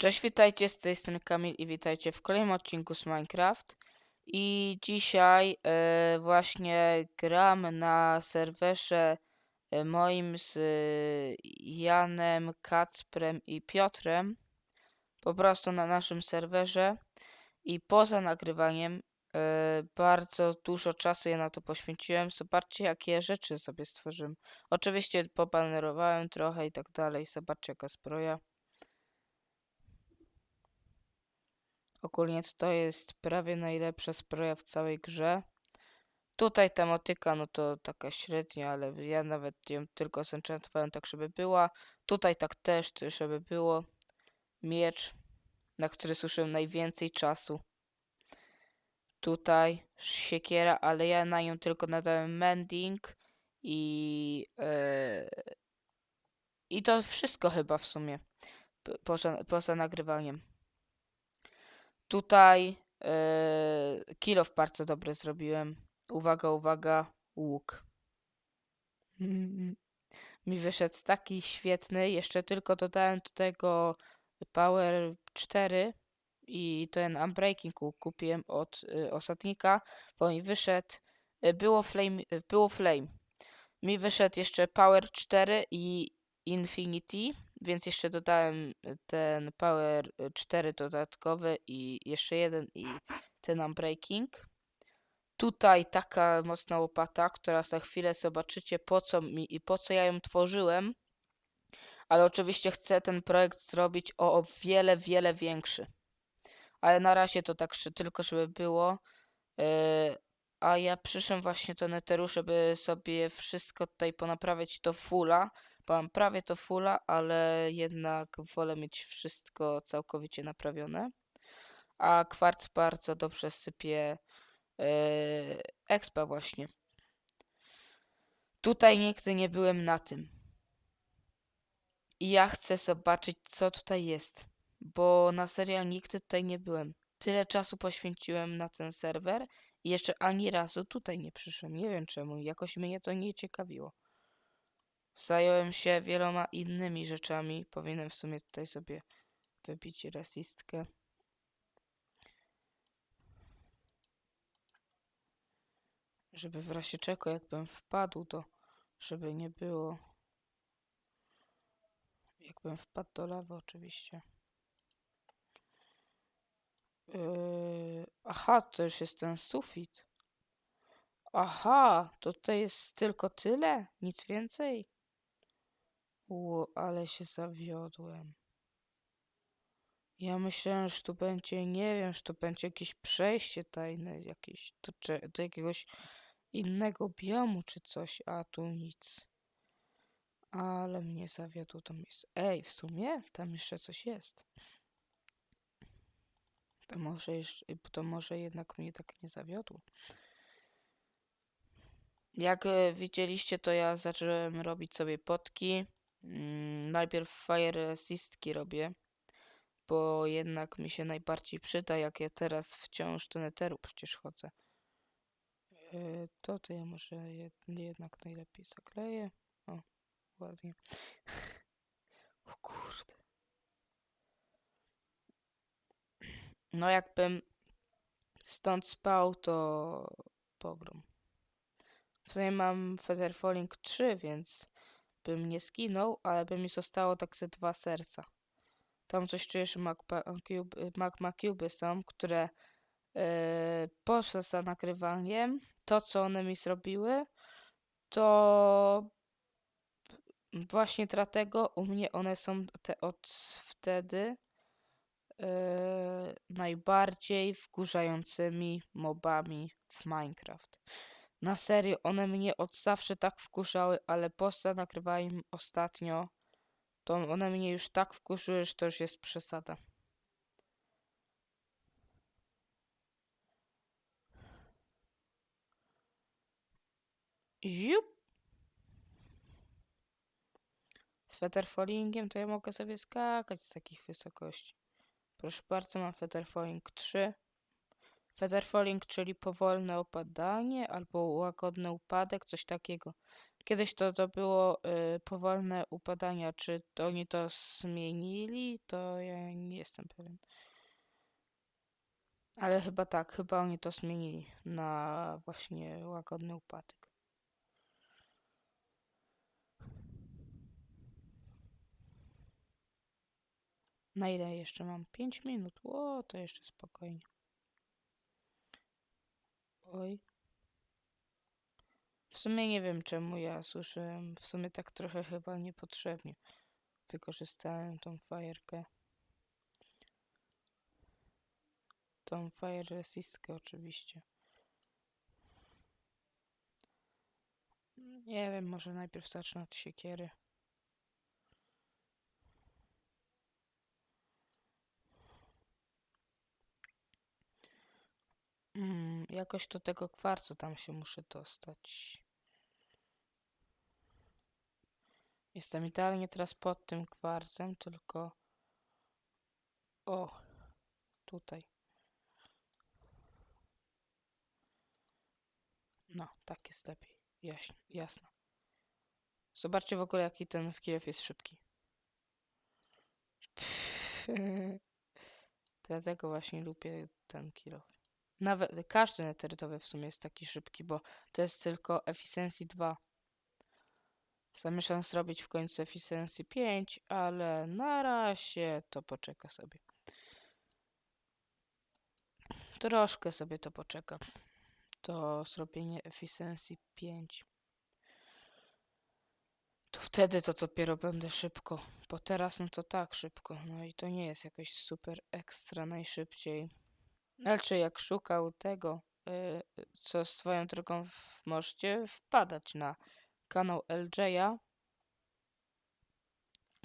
Cześć, witajcie, z tej strony Kamil i witajcie w kolejnym odcinku z Minecraft. I dzisiaj e, właśnie gram na serwerze e, moim z e, Janem, Kacprem i Piotrem. Po prostu na naszym serwerze. I poza nagrywaniem e, bardzo dużo czasu ja na to poświęciłem. Zobaczcie, jakie rzeczy sobie stworzyłem. Oczywiście pobanerowałem trochę i tak dalej. Zobaczcie, jaka zbroja. Ogólnie to jest prawie najlepsza zbroja w całej grze. Tutaj ta motyka, no to taka średnia, ale ja nawet ją tylko zenchantowałem tak, żeby była. Tutaj tak też, żeby było. Miecz, na który słyszałem najwięcej czasu. Tutaj siekiera, ale ja na nią tylko nadałem mending i... e, I to wszystko chyba w sumie. Poza, poza nagrywaniem. Tutaj yy, kill off bardzo dobry zrobiłem. Uwaga, uwaga, łuk. Mi wyszedł taki świetny. Jeszcze tylko dodałem do tego Power 4 i ten Unbreaking łuk kupiłem od y, osadnika, bo mi wyszedł, y, było flame, y, było flame. Mi wyszedł jeszcze Power 4 i Infinity, więc jeszcze dodałem y, ten Power y, 4 dodatkowy i jeszcze jeden i ten Unbreaking. Tutaj taka mocna łopata, która za chwilę zobaczycie po co mi i po co ja ją tworzyłem. Ale oczywiście chcę ten projekt zrobić o, wiele, wiele większy. Ale na razie to tak tylko, żeby było. Yy, a ja przyszedłem właśnie do Netheru, żeby sobie wszystko tutaj ponaprawiać do fulla. Mam prawie to fulla, ale jednak wolę mieć wszystko całkowicie naprawione. A kwarc bardzo dobrze sypie yy, expa właśnie. Tutaj nigdy nie byłem na tym. I ja chcę zobaczyć, co tutaj jest. Bo na serio nigdy tutaj nie byłem. Tyle czasu poświęciłem na ten serwer i jeszcze ani razu tutaj nie przyszedłem. Nie wiem czemu, jakoś mnie to nie ciekawiło. Zająłem się wieloma innymi rzeczami. Powinienem w sumie tutaj sobie wybić resistkę. Żeby w razie czego, jakbym wpadł, to żeby nie było. Jakbym wpadł do lawy, oczywiście. Yy, aha, to już jest ten sufit. Aha, to tutaj jest tylko tyle? Nic więcej? Ło, ale się zawiodłem. Ja myślałem, że tu będzie, nie wiem, że tu będzie jakieś przejście tajne, jakieś do, do jakiegoś innego biomu czy coś, a tu nic. Ale mnie zawiodło to miejsce. Ej, w sumie tam jeszcze coś jest. To może, jeszcze, to może jednak mnie tak nie zawiodło. Jak e, widzieliście, to ja zacząłem robić sobie potki. Mm, najpierw fire resistki robię, bo jednak mi się najbardziej przyda, jak ja teraz wciąż do netheru przecież chodzę. E, To to ja może jed, jednak najlepiej zakleję. O, ładnie. O kurde. No jakbym stąd spał, to pogrom. W sumie mam Feather Falling 3, więc bym nie skinął, ale by mi zostało tak ze dwa serca. Tam coś czuję, że Magma Cube, Magma Cube są, które yy, poszły za nagrywaniem. To, co one mi zrobiły, to właśnie dlatego u mnie one są te od wtedy yy, najbardziej wkurzającymi mobami w Minecraft. Na serio, one mnie od zawsze tak wkurzały, ale poza nagrywaniem ostatnio, to one mnie już tak wkurzyły, że to już jest przesada. Ziup. Z Featherfallingiem to ja mogę sobie skakać z takich wysokości. Proszę bardzo, mam Featherfalling 3. Featherfalling, czyli powolne opadanie albo łagodny upadek, coś takiego. Kiedyś to, to było y, powolne upadania. Czy to oni to zmienili? To ja nie jestem pewien. Ale chyba tak, chyba oni to zmienili na właśnie łagodny upadek. Na ile jeszcze mam? 5 minut. Ło, to jeszcze spokojnie. Oj. W sumie nie wiem czemu ja słyszałem. W sumie tak trochę chyba niepotrzebnie. Wykorzystałem tą fajerkę. Tą fire resistkę oczywiście. Nie wiem, może najpierw zacznę od siekiery. Mm, jakoś do tego kwarcu tam się muszę dostać. Jestem idealnie teraz pod tym kwarcem, tylko... O, tutaj. No, tak jest lepiej. Jaśnie, jasno. Zobaczcie w ogóle, jaki ten kilof jest szybki. Dlatego właśnie lubię ten kilof. Nawet każdy neterytowy w sumie jest taki szybki, bo to jest tylko efficiency 2. Zamierzam zrobić w końcu efficiency 5, ale na razie to poczeka sobie. Troszkę sobie to poczeka. To zrobienie efficiency 5. To wtedy to dopiero będę szybko, bo teraz no to tak szybko. No i to nie jest jakoś super ekstra najszybciej. Znaczy jak szukał tego, y, co swoją drogą w, możecie wpadać na kanał LJ'a,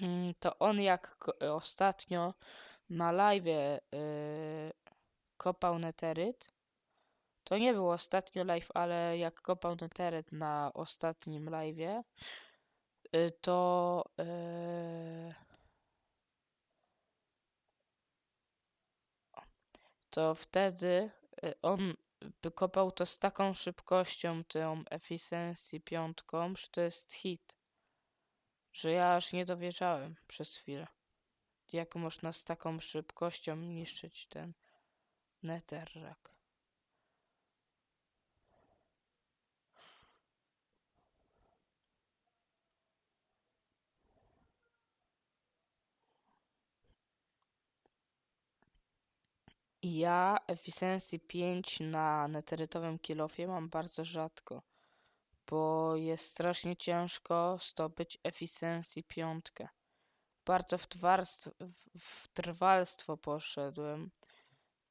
Mm, to on jak ko- ostatnio na live y, kopał neteryt, to nie był ostatnio live, ale jak kopał neteryt na ostatnim live'ie, y, to y, to wtedy y, on wykopał to z taką szybkością, tą efficiency piątką, że to jest hit. Że ja aż nie dowierzałem przez chwilę. Jak można z taką szybkością niszczyć ten netherrack. Ja efficiency 5 na neterytowym kilofie mam bardzo rzadko, bo jest strasznie ciężko zdobyć efficiency 5. Bardzo w, twarstw, w- trwalstwo poszedłem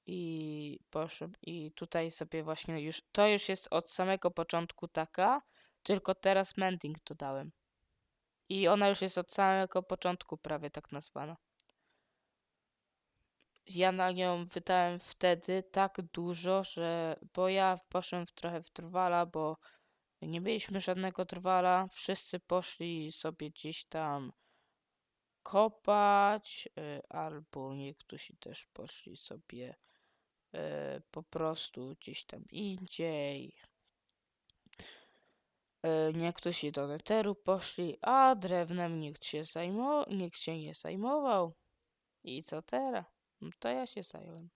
i poszedłem i tutaj sobie właśnie już, to już jest od samego początku taka, tylko teraz mending dodałem. I ona już jest od samego początku prawie tak nazwana ja na nią wydałem wtedy tak dużo, że bo ja poszedłem w trochę w trwala, bo nie mieliśmy żadnego trwala. Wszyscy poszli sobie gdzieś tam kopać, y, albo niektórzy też poszli sobie y, po prostu gdzieś tam indziej. Y, Niektórzy do neteru poszli, a drewnem nikt się, zajmo nikt się nie zajmował. I co teraz? No to ja się zająłem.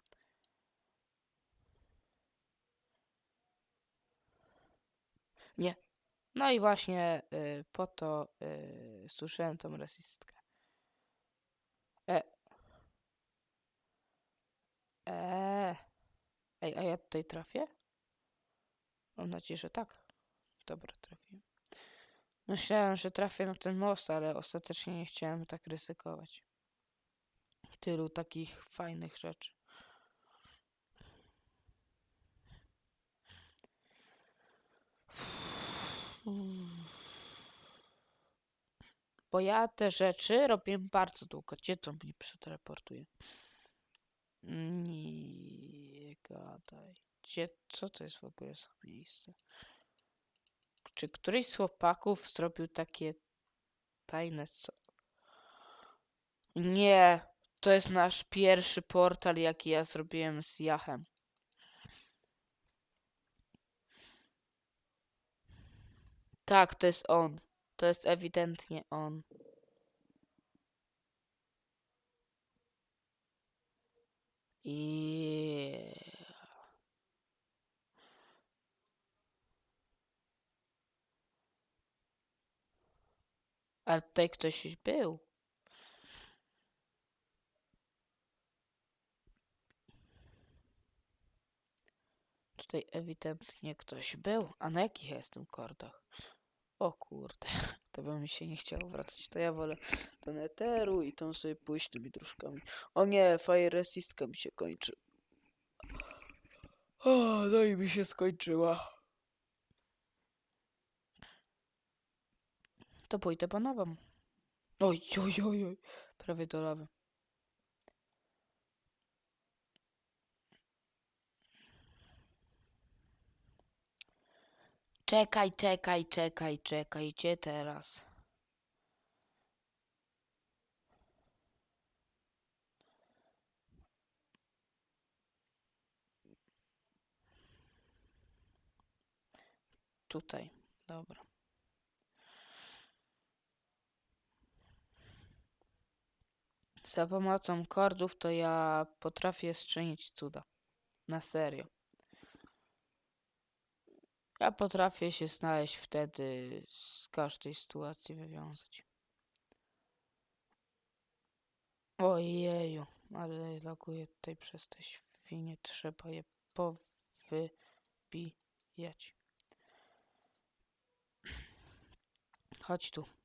Nie. No i właśnie y, po to y, słyszałem tą rasistkę. E. E. Ej, a ja tutaj trafię? Mam nadzieję, że tak. Dobra, trafiłem. Myślałem, że trafię na ten most, ale ostatecznie nie chciałem tak ryzykować. Tylu takich fajnych rzeczy. Bo ja te rzeczy robię bardzo długo. Gdzie to mnie przeteleportuje? Nie gadaj. Gdzie, co to jest w ogóle za miejsce? Czy któryś z chłopaków zrobił takie tajne co? Nie, to jest nasz pierwszy portal, jaki ja zrobiłem z Jachem. Tak, to jest on. To jest ewidentnie on. I Ale tutaj ktoś był. Tutaj ewidentnie ktoś był. A na jakich ja jestem kordach? O kurde, to by mi się nie chciało wracać. To ja wolę do neteru i tam sobie pójść tymi dróżkami. O nie, fire resistka mi się kończy. O, no i mi się skończyła. To pójdę po nową. Oj, oj, oj, oj. Prawie do lawy. Czekaj, czekaj, czekaj, czekaj, gdzie teraz? Tutaj, dobra. Za pomocą kordów to ja potrafię sczynić cuda. Na serio. Ja potrafię się znaleźć wtedy z każdej sytuacji wywiązać. Ojeju, ale laguję tutaj przez te świnie. Trzeba je powybijać. Chodź tu.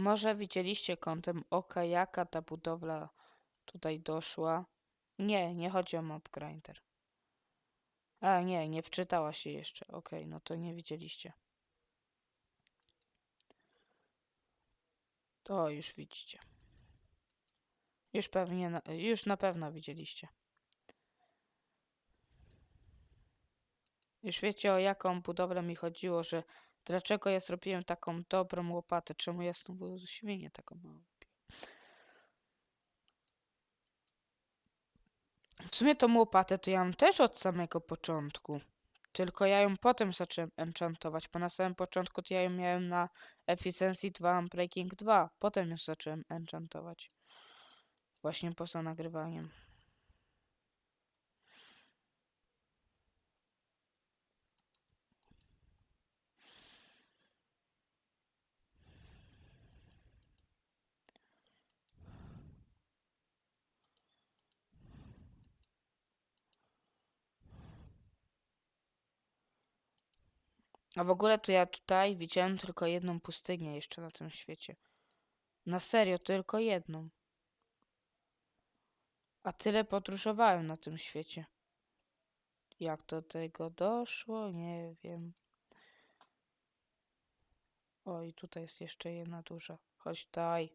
Może widzieliście kątem oka, jaka ta budowla tutaj doszła. Nie, nie chodzi o mob grinder. A nie, nie wczytała się jeszcze. Okej, no to nie widzieliście. To już widzicie. Już pewnie, już na pewno widzieliście. Już wiecie o jaką budowlę mi chodziło, że dlaczego ja zrobiłem taką dobrą łopatę, czemu ja znowu świnię taką małą. W sumie tą łopatę to ja mam też od samego początku. Tylko ja ją potem zacząłem enchantować, bo na samym początku to ja ją miałem na Efficiency 2 Breaking 2. Potem już zacząłem enchantować. Właśnie poza nagrywaniem. A w ogóle to ja tutaj widziałem tylko jedną pustynię jeszcze na tym świecie. Na serio, tylko jedną. A tyle podróżowałem na tym świecie. Jak do tego doszło, nie wiem. O, i tutaj jest jeszcze jedna duża. Chodź daj.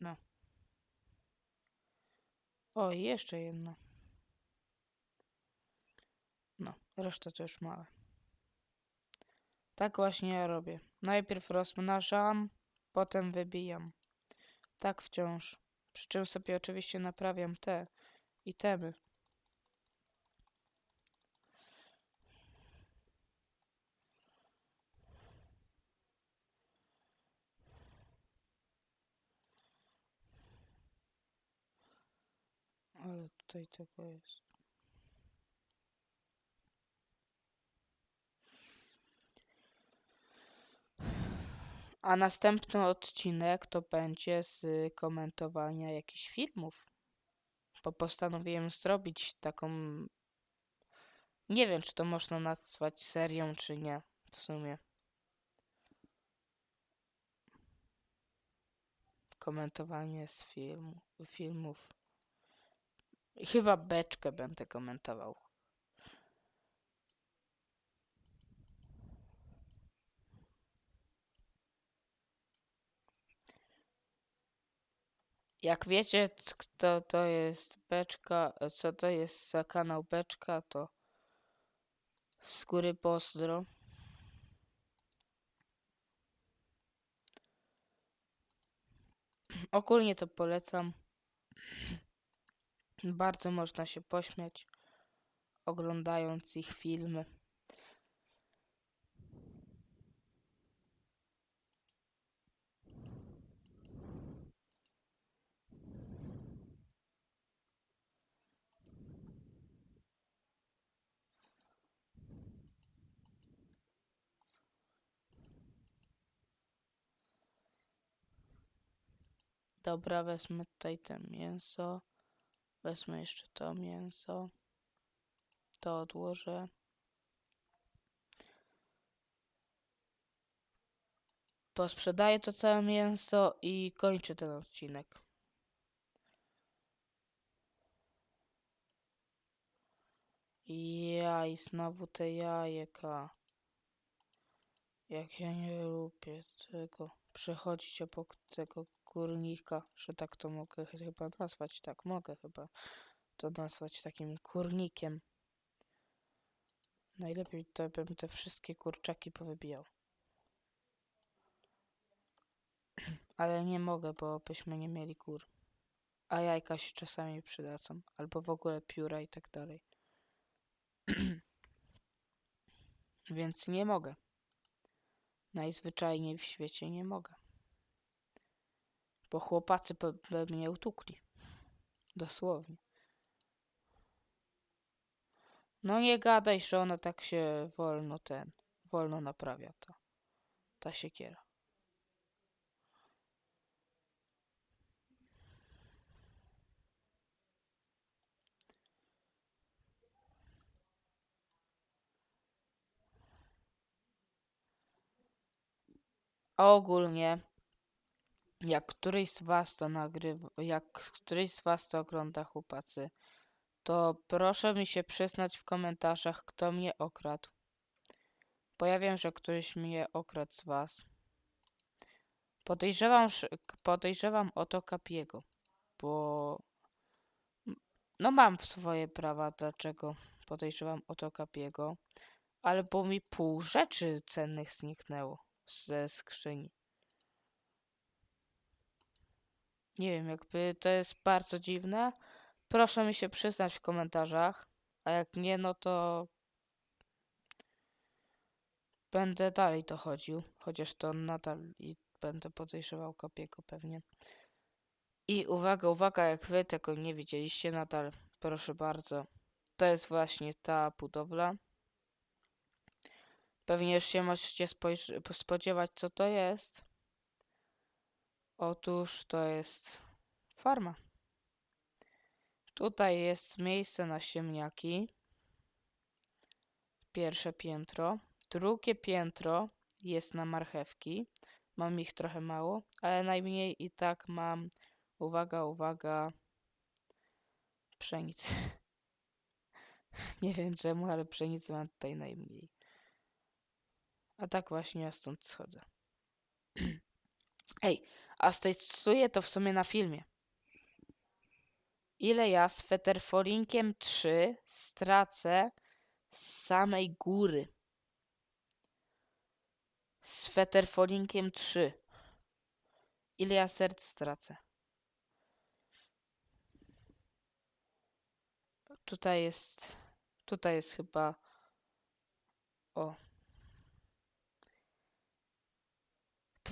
No. O, i jeszcze jedna. No, reszta to już małe. Tak właśnie robię. Najpierw rozmnażam, potem wybijam. Tak wciąż. Przy czym sobie oczywiście naprawiam te itemy. Ale tutaj tego jest. A następny odcinek to będzie z komentowania jakichś filmów. Bo postanowiłem zrobić taką. Nie wiem, czy to można nazwać serią, czy nie. W sumie. Komentowanie z filmu, filmów. Chyba beczkę będę komentował. Jak wiecie, kto to jest beczka, co to jest za kanał beczka, to z góry pozdro. Ogólnie to polecam. Bardzo można się pośmiać, oglądając ich filmy. Dobra, wezmę tutaj te mięso. Wezmę jeszcze to mięso. To odłożę. Posprzedaję to całe mięso i kończę ten odcinek. Jaj, znowu te jajeka. Jak ja nie lubię tego. Przechodzić obok tego górnika, że tak to mogę ch- chyba nazwać. Tak, mogę chyba to nazwać takim kurnikiem. Najlepiej to bym te wszystkie kurczaki powybijał. Ale nie mogę, bo byśmy nie mieli kur. A jajka się czasami przydadzą. Albo w ogóle pióra i tak dalej. Więc nie mogę. Najzwyczajniej w świecie nie mogę. Bo chłopacy by, by mnie utukli. Dosłownie. No nie gadaj, że ona tak się wolno ten, wolno naprawia to. Ta siekiera. Ogólnie, jak któryś z was to nagrywa, jak któryś z was to ogląda chłopacy, to proszę mi się przyznać w komentarzach, kto mnie okradł. Bo ja wiem, że któryś mnie okradł z was. Podejrzewam, podejrzewam o to Kapiego, bo no mam swoje prawa, dlaczego podejrzewam o to Kapiego, ale bo mi pół rzeczy cennych zniknęło ze skrzyni. Nie wiem, jakby to jest bardzo dziwne. Proszę mi się przyznać w komentarzach, a jak nie, no to będę dalej to chodził, chociaż to nadal i będę podejrzewał Kapiego pewnie. I uwaga, uwaga, jak wy tego nie widzieliście nadal, proszę bardzo, to jest właśnie ta budowla. Pewnie już się możecie spodziewać, co to jest. Otóż to jest farma. Tutaj jest miejsce na ziemniaki. Pierwsze piętro. Drugie piętro jest na marchewki. Mam ich trochę mało, ale najmniej i tak mam, uwaga, uwaga, pszenicy. Nie wiem czemu, ale pszenicy mam tutaj najmniej. A tak właśnie ja stąd schodzę. Ej, a stestuję to w sumie na filmie. Ile ja z Fetterfolinkiem 3 stracę z samej góry? Z Fetterfolinkiem 3. Ile ja serc stracę? Tutaj jest. Tutaj jest chyba. O.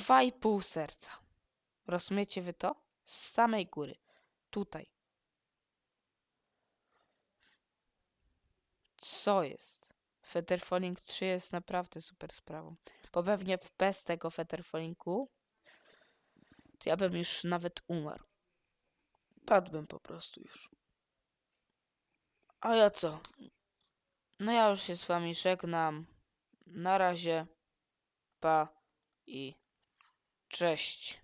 Dwa i pół serca. Rozumiecie wy to? Z samej góry. Tutaj. Co jest? Fetterfalling 3 jest naprawdę super sprawą. Bo pewnie bez tego Fetterfallingu to ja bym już nawet umarł. Padłbym po prostu już. A ja co? No ja już się z wami żegnam. Na razie. Pa i cześć.